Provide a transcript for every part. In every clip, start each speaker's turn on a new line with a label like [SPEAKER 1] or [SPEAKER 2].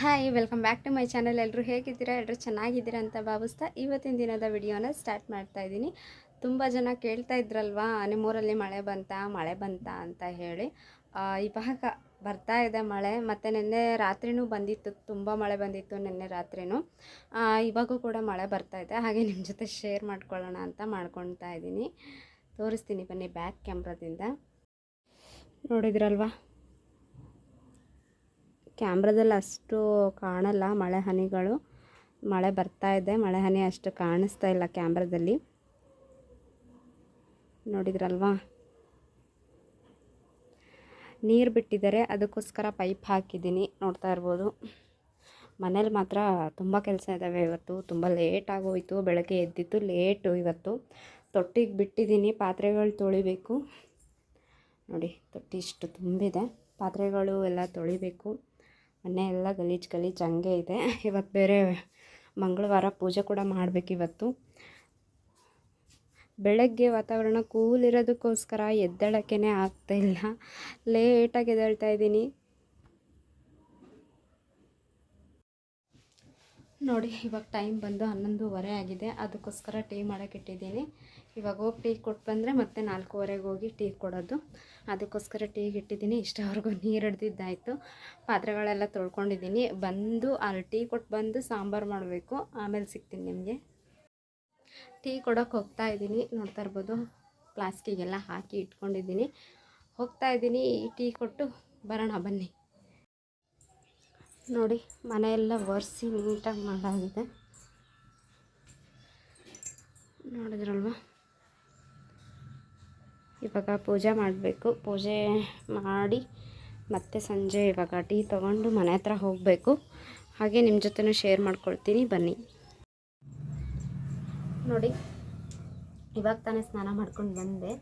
[SPEAKER 1] Hi welcome back to my channel ಎಲ್ಲರೂ ಹೇಗಿದ್ದೀರಾ? ಎಲ್ಲರೂ ಚೆನ್ನಾಗಿದ್ದೀರಾ ಅಂತ ಭಾವಿಸ್ತಾ ಇವತ್ತಿನ ದಿನದ ವಿಡಿಯೋನ ಸ್ಟಾರ್ಟ್ ಮಾಡ್ತಾ ಇದ್ದೀನಿ. ತುಂಬ ಜನ ಕೇಳ್ತಾ ಇದ್ರಲ್ವಾ, ನಿಮ್ಮೂರಲ್ಲಿ ಮಳೆ ಬಂತಾ ಮಳೆ ಬಂತಾ ಅಂತ ಹೇಳಿ. ಇವಾಗ ಬರ್ತಾ ಇದೆ ಮಳೆ. ಮತ್ತು ನಿನ್ನೆ ರಾತ್ರಿನೂ ಬಂದಿತ್ತು, ತುಂಬ ಮಳೆ ಬಂದಿತ್ತು ನಿನ್ನೆ ರಾತ್ರಿನೂ. ಇವಾಗೂ ಕೂಡ ಮಳೆ ಬರ್ತಾ ಇದೆ. ಹಾಗೆ ನಿಮ್ಮ ಜೊತೆ ಶೇರ್ ಮಾಡ್ಕೊಳ್ಳೋಣ ಅಂತ ಮಾಡ್ಕೊತಾ ಇದ್ದೀನಿ. ತೋರಿಸ್ತೀನಿ ಬನ್ನಿ ಬ್ಯಾಕ್ ಕ್ಯಾಮ್ರಾದಿಂದ ನೋಡಿದ್ರಲ್ವಾ? ಕ್ಯಾಮ್ರಾದಲ್ಲಿ ಅಷ್ಟು ಕಾಣಲ್ಲ ಮಳೆ ಹನಿಗಳು. ಮಳೆ ಬರ್ತಾ ಇದೆ. ಮಳೆ ಹನಿ ಅಷ್ಟು ಕಾಣಿಸ್ತಾ ಇಲ್ಲ ಕ್ಯಾಮ್ರದಲ್ಲಿ. ನೋಡಿದ್ರಲ್ವಾ? ನೀರು ಬಿಟ್ಟಿದ್ದಾರೆ. ಅದಕ್ಕೋಸ್ಕರ ಪೈಪ್ ಹಾಕಿದ್ದೀನಿ. ನೋಡ್ತಾ ಇರ್ಬೋದು. ಮನೇಲಿ ಮಾತ್ರ ತುಂಬ ಕೆಲಸ ಇದ್ದಾವೆ ಇವತ್ತು. ತುಂಬ ಲೇಟ್ ಆಗೋಯ್ತು. ಬೆಳಗ್ಗೆ ಎದ್ದಿತ್ತು ಲೇಟು ಇವತ್ತು. ತೊಟ್ಟಿಗೆ ಬಿಟ್ಟಿದ್ದೀನಿ. ಪಾತ್ರೆಗಳು ತೊಳಿಬೇಕು. ನೋಡಿ ತೊಟ್ಟಿ ಇಷ್ಟು ತುಂಬಿದೆ. ಪಾತ್ರೆಗಳು ಎಲ್ಲ ತೊಳಿಬೇಕು. ಮನೆ ಎಲ್ಲ ಗಲೀಜು ಗಲೀಜು ಹಂಗೆ ಇದೆ. ಇವತ್ತು ಬೇರೆ ಮಂಗಳವಾರ ಪೂಜೆ ಕೂಡ ಮಾಡಬೇಕು ಇವತ್ತು. ಬೆಳಗ್ಗೆ ವಾತಾವರಣ ಕೂಲ್ ಇರೋದಕ್ಕೋಸ್ಕರ ಆಗ್ತಾ ಇಲ್ಲ. ಲೇಟಾಗಿ ಎದ್ದೇಳ್ತಾ ಇದ್ದೀನಿ. ನೋಡಿ, ಇವಾಗ ಟೈಮ್ ಬಂದು ಹನ್ನೊಂದುವರೆ ಆಗಿದೆ. ಅದಕ್ಕೋಸ್ಕರ ಟೀ ಮಾಡೋಕೆ ಇಟ್ಟಿದ್ದೀನಿ ಇವಾಗ ಹೋಗಿ ಟೀ ಕೊಟ್ಟು ಬಂದರೆ ಮತ್ತೆ ನಾಲ್ಕೂವರೆಗೆ ಹೋಗಿ ಟೀ ಕೊಡೋದು. ಅದಕ್ಕೋಸ್ಕರ ಟೀಗೆ ಇಟ್ಟಿದ್ದೀನಿ. ಇಷ್ಟವರೆಗೂ ನೀರು ಹಿಡ್ದಿದ್ದಾಯಿತು ಪಾತ್ರೆಗಳೆಲ್ಲ ತೊಳ್ಕೊಂಡಿದ್ದೀನಿ. ಬಂದು ಅಲ್ಲಿ ಟೀ ಕೊಟ್ಟು ಬಂದು ಸಾಂಬಾರು ಮಾಡಬೇಕು. ಆಮೇಲೆ ಸಿಗ್ತೀನಿ ನಿಮಗೆ. ಟೀ ಕೊಡೋಕೆ ಹೋಗ್ತಾ ಇದ್ದೀನಿ. ನೋಡ್ತಾ ಇರ್ಬೋದು. ಫ್ಲಾಸ್ಕಿಗೆಲ್ಲ ಹಾಕಿ ಇಟ್ಕೊಂಡಿದ್ದೀನಿ. ಹೋಗ್ತಾ ಇದ್ದೀನಿ. ಟೀ ಕೊಟ್ಟು ಬರೋಣ. ಬನ್ನಿ. ನೋಡಿ, ಮನೆಯೆಲ್ಲ ಒರೆಸಿ ನೀಟಾಗಿ ಮಾಡಾಗಿದೆ ನೋಡಿದ್ರಲ್ವ? ಇವಾಗ ಪೂಜೆ ಮಾಡಬೇಕು. ಪೂಜೆ ಮಾಡಿ ಮತ್ತೆ ಸಂಜೆ ಇವಾಗ ಟೀ ತೊಗೊಂಡು ಮನೆ ಹತ್ರ ಹೋಗಬೇಕು. ಹಾಗೆ ನಿಮ್ಮ ಜೊತೆನೂ ಶೇರ್ ಮಾಡ್ಕೊಳ್ತೀನಿ. ಬನ್ನಿ. ನೋಡಿ, ಇವಾಗ ತಾನೇ ಸ್ನಾನ ಮಾಡ್ಕೊಂಡು ಬಂದೆ.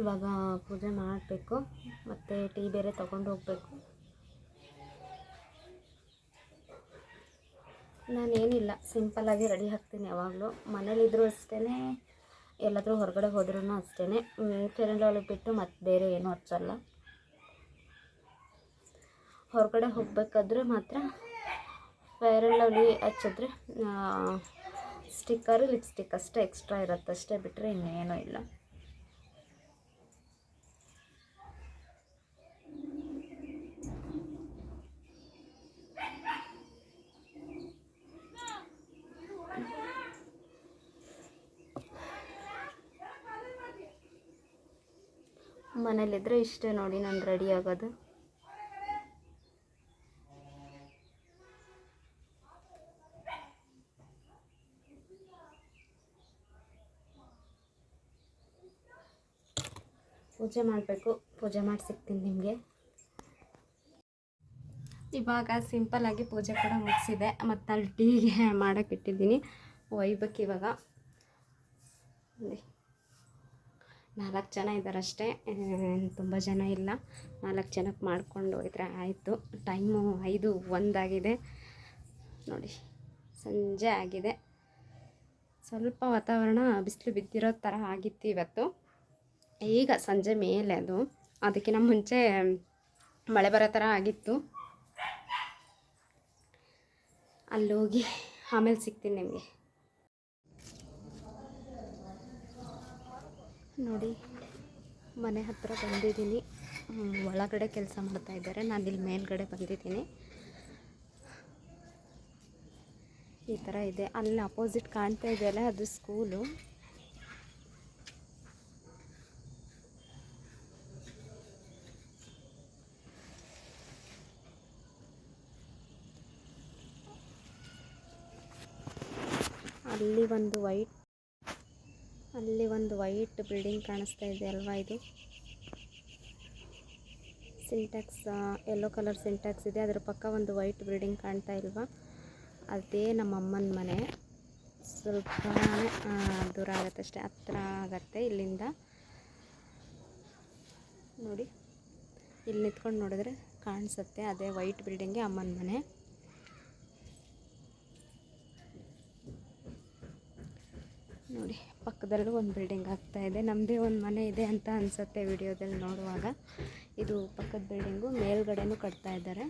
[SPEAKER 1] ಇವಾಗ ಪೂಜೆ ಮಾಡಬೇಕು. ಮತ್ತು ಟೀ ಬೇರೆ ತೊಗೊಂಡು ಹೋಗಬೇಕು. ನಾನೇನಿಲ್ಲ ಸಿಂಪಲ್ಲಾಗಿ ರೆಡಿ ಹಾಕ್ತೀನಿ ಯಾವಾಗಲೂ. ಮನೇಲಿದ್ದರೂ ಅಷ್ಟೇ ಎಲ್ಲಾದರೂ ಹೊರಗಡೆ ಹೋದ್ರೂ ಅಷ್ಟೇ ಫೇರ್ ಒಳಗೆ ಬಿಟ್ಟು ಮತ್ತೆ ಬೇರೆ ಏನೂ ಹಚ್ಚಲ್ಲ. ಹೊರಗಡೆ ಹೋಗಬೇಕಾದ್ರೆ ಮಾತ್ರ ಫೇರ್ ಆ್ಯಂಡ್ ಹಚ್ಚಿದ್ರೆ ಸ್ಟಿಕ್ಕರು ಲಿಪ್ಸ್ಟಿಕ್ ಅಷ್ಟೇ ಎಕ್ಸ್ಟ್ರಾ ಇರುತ್ತೆ ಅಷ್ಟೇ ಬಿಟ್ಟರೆ ಇನ್ನೇನೂ ಇಲ್ಲ. ಮನೇಲಿದ್ದರೆ ಇಷ್ಟೇ ನೋಡಿ ನಾನು ರೆಡಿ ಆಗೋದು. ಪೂಜೆ ಮಾಡಬೇಕು. ಪೂಜೆ ಮಾಡಿ ಸಿಗ್ತೀನಿ ನಿಮಗೆ. ಇವಾಗ ಸಿಂಪಲ್ಲಾಗಿ ಪೂಜೆ ಕೂಡ ಮುಗಿಸಿದೆ. ಮತ್ತು ಅಲ್ಲಿ ಟೀಗೆ ಮಾಡೋಕೆ ಇಟ್ಟಿದ್ದೀನಿ. ಒಯ್ಬೇಕು ಇವಾಗ. ನಾಲ್ಕು ಜನ ಇದ್ದಾರೆ ಅಷ್ಟೇ ತುಂಬ ಜನ ಇಲ್ಲ. ನಾಲ್ಕು ಜನಕ್ಕೆ ಮಾಡ್ಕೊಂಡು ಹೋಯ್ತಾರೆ ಆಯಿತು. ಟೈಮು ಐದು ಒಂದಾಗಿದೆ ನೋಡಿ, ಸಂಜೆ ಆಗಿದೆ. ಸ್ವಲ್ಪ ವಾತಾವರಣ ಬಿಸಿಲು ಬಿದ್ದಿರೋ ಥರ ಆಗಿತ್ತು ಇವತ್ತು. ಈಗ ಸಂಜೆ ಮೇಲೆ ಅದು. ಅದಕ್ಕಿಂತ ಮುಂಚೆ ಮಳೆ ಬರೋ ಥರ ಆಗಿತ್ತು. ಅಲ್ಲೋಗಿ ಆಮೇಲೆ ಸಿಗ್ತೀನಿ ನಿಮಗೆ. ನೋಡಿ, ಮನೆ ಹತ್ರ ಬಂದಿದ್ದೀನಿ. ಒಳಗಡೆ ಕೆಲಸ ಮಾಡ್ತಾ ಇದ್ದಾರೆ. ನಾನು ಇಲ್ಲಿ ಮೇಲ್ಗಡೆ ಬಂದಿದ್ದೀನಿ. ಈ ಥರ ಇದೆ. ಅಲ್ಲಿ ಅಪೋಸಿಟ್ ಕಾಣ್ತಾ ಇದೆಯಲ್ಲ ಅದು ಸ್ಕೂಲು ಅಲ್ಲಿ ಒಂದು ವೈಟ್ ಅಲ್ಲಿ ಒಂದು ವೈಟ್ ಬಿಲ್ಡಿಂಗ್ ಕಾಣಿಸ್ತಾ ಇದೆ ಅಲ್ವಾ ಇದು? ಸಿಂಟ್ಯಾಕ್ಸ್ ಯೆಲ್ಲೋ ಕಲರ್ ಸಿಂಟ್ಯಾಕ್ಸ್ ಇದೆ. ಅದರ ಪಕ್ಕ ಒಂದು ವೈಟ್ ಬಿಲ್ಡಿಂಗ್ ಕಾಣ್ತಾ ಇಲ್ವಾ? ಅದೇ ನಮ್ಮ ಅಮ್ಮನ ಮನೆ. ಸ್ವಲ್ಪ ದೂರ ಆಗುತ್ತೆ ಅಷ್ಟೇ. ಹತ್ರ ಆಗತ್ತೆ ಇಲ್ಲಿಂದ. ನೋಡಿ, ಇಲ್ಲಿ ನಿಂತ್ಕೊಂಡು ನೋಡಿದ್ರೆ ಕಾಣಿಸುತ್ತೆ. ಅದೇ ವೈಟ್ ಬಿಲ್ಡಿಂಗ್ಗೆ ಅಮ್ಮನ ಮನೆ. ನೋಡಿ. ಪಕ್ಕದಲ್ಲೂ ಒಂದು ಬಿಲ್ಡಿಂಗ್ ಆಗ್ತಾ ಇದೆ. ನಮ್ಮದೇ ಒಂದು ಮನೆ ಇದೆ ಅಂತ ಅನ್ಸುತ್ತೆ ವಿಡಿಯೋದಲ್ಲಿ ನೋಡುವಾಗ. ಇದು ಪಕ್ಕದ ಬಿಲ್ಡಿಂಗು, ಮೇಲ್ಗಡೆನೂ ಕಟ್ತಾ ಇದ್ದಾರೆ.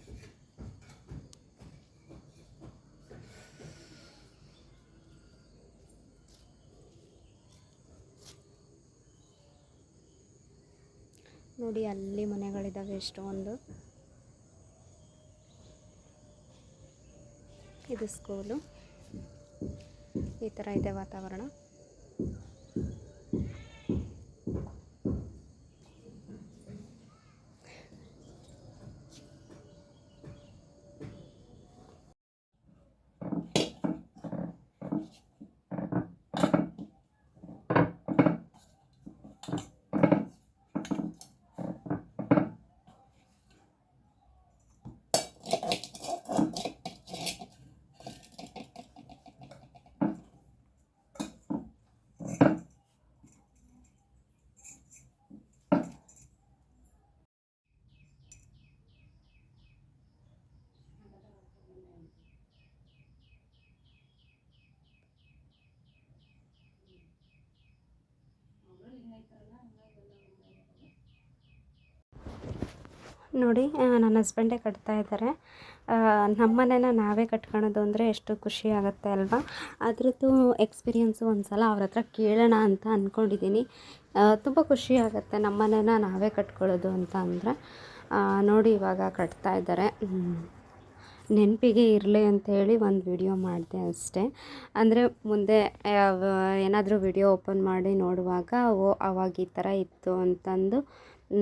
[SPEAKER 1] ನೋಡಿ, ಅಲ್ಲಿ ಮನೆಗಳಿದ್ದಾವೆ ಎಷ್ಟೊಂದು. ಇದು ಸ್ಕೂಲು ಈ ಥರ ಇದೆ ವಾತಾವರಣ. Amém. ನೋಡಿ ನನ್ನ ಹಸ್ಬೆಂಡೇ ಕಟ್ತಾ ಇದ್ದಾರೆ. ನಮ್ಮ ಮನೇನ ನಾವೇ ಕಟ್ಕೊಳೋದು ಅಂದರೆ ಎಷ್ಟು ಖುಷಿ ಆಗುತ್ತೆ ಅಲ್ವಾ? ಅದ್ರದ್ದು ಎಕ್ಸ್ಪೀರಿಯೆನ್ಸು ಒಂದು ಸಲ ಅವ್ರ ಹತ್ರ ಕೇಳೋಣ ಅಂತ ಅಂದ್ಕೊಂಡಿದ್ದೀನಿ ತುಂಬ ಖುಷಿ ಆಗುತ್ತೆ ನಮ್ಮ ಮನೇನ ನಾವೇ ಕಟ್ಕೊಳ್ಳೋದು ಅಂತ ಅಂದರೆ. ನೋಡಿ ಇವಾಗ ಕಟ್ತಾ ಇದ್ದಾರೆ. ನೆನಪಿಗೆ ಇರಲಿ ಹೇಳಿ ಒಂದು ವಿಡಿಯೋ ಮಾಡಿದೆ ಅಷ್ಟೇ. ಅಂದರೆ ಮುಂದೆ ಏನಾದರೂ ವಿಡಿಯೋ ಓಪನ್ ಮಾಡಿ ನೋಡುವಾಗ ಓ ಅವಾಗ ಈ ಥರ ಇತ್ತು ಅಂತಂದು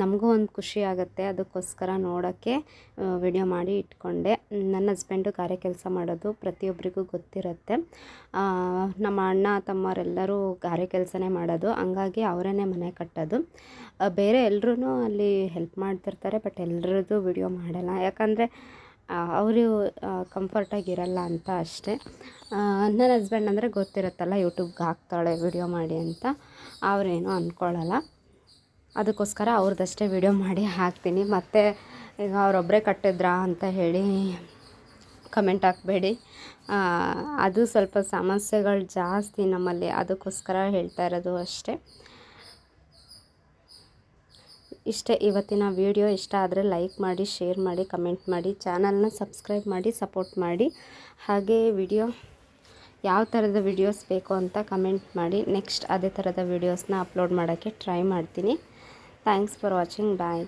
[SPEAKER 1] ನಮಗೂ ಒಂದು ಖುಷಿ ಆಗುತ್ತೆ. ಅದಕ್ಕೋಸ್ಕರ ನೋಡೋಕ್ಕೆ ವಿಡಿಯೋ ಮಾಡಿ ಇಟ್ಕೊಂಡೆ. ನನ್ನ ಹಸ್ಬೆಂಡು ಗಾರೆ ಕೆಲಸ ಮಾಡೋದು ಪ್ರತಿಯೊಬ್ಬರಿಗೂ ಗೊತ್ತಿರುತ್ತೆ. ನಮ್ಮ ಅಣ್ಣ ತಮ್ಮರೆಲ್ಲರೂ ಗಾರೆ ಕೆಲಸನೇ ಮಾಡೋದು. ಹಂಗಾಗಿ ಅವರೇ ಮನೆ ಕಟ್ಟೋದು. ಬೇರೆ ಎಲ್ಲರೂ ಅಲ್ಲಿ ಹೆಲ್ಪ್ ಮಾಡ್ತಿರ್ತಾರೆ ಬಟ್ ಎಲ್ಲರದ್ದು ವಿಡಿಯೋ ಮಾಡಲ್ಲ. ಯಾಕಂದರೆ ಅವರು ಕಂಫರ್ಟಾಗಿರಲ್ಲ ಅಂತ ಅಷ್ಟೇ. ನನ್ನ ಹಸ್ಬೆಂಡ್ ಅಂದರೆ ಗೊತ್ತಿರುತ್ತಲ್ಲ ಯೂಟ್ಯೂಬ್ಗೆ ಹಾಕ್ತಾಳೆ ವಿಡಿಯೋ ಮಾಡಿ ಅಂತ. ಅವರೇನು ಅಂದ್ಕೊಳ್ಳಲ್ಲ ಅದಕ್ಕೋಸ್ಕರ ಅವ್ರದ್ದಷ್ಟೇ ವಿಡಿಯೋ ಮಾಡಿ ಹಾಕ್ತೀನಿ. ಮತ್ತು ಈಗ ಅವರೊಬ್ಬರೇ ಕಟ್ಟಿದ್ರಾ ಅಂತ ಹೇಳಿ ಕಮೆಂಟ್ ಹಾಕಬೇಡಿ. ಅದು ಸ್ವಲ್ಪ ಸಮಸ್ಯೆಗಳು ಜಾಸ್ತಿ ನಮ್ಮಲ್ಲಿ. ಅದಕ್ಕೋಸ್ಕರ ಹೇಳ್ತಾ ಇರೋದು ಅಷ್ಟೇ. ಇಷ್ಟೇ ಇವತ್ತಿನ ವಿಡಿಯೋ ಇಷ್ಟ ಆದರೆ ಲೈಕ್ ಮಾಡಿ, ಶೇರ್ ಮಾಡಿ, ಕಮೆಂಟ್ ಮಾಡಿ, ಚಾನಲ್ನ ಸಬ್ಸ್ಕ್ರೈಬ್ ಮಾಡಿ, ಸಪೋರ್ಟ್ ಮಾಡಿ. ಹಾಗೆ ವಿಡಿಯೋ ಯಾವ ಥರದ ವಿಡಿಯೋಸ್ ಬೇಕು ಅಂತ ಕಮೆಂಟ್ ಮಾಡಿ. ನೆಕ್ಸ್ಟ್ ಅದೇ ಥರದ ವಿಡಿಯೋಸ್ನ ಅಪ್ಲೋಡ್ ಮಾಡೋಕ್ಕೆ ಟ್ರೈ ಮಾಡ್ತೀನಿ. Thanks for watching. ಬಾಯ್.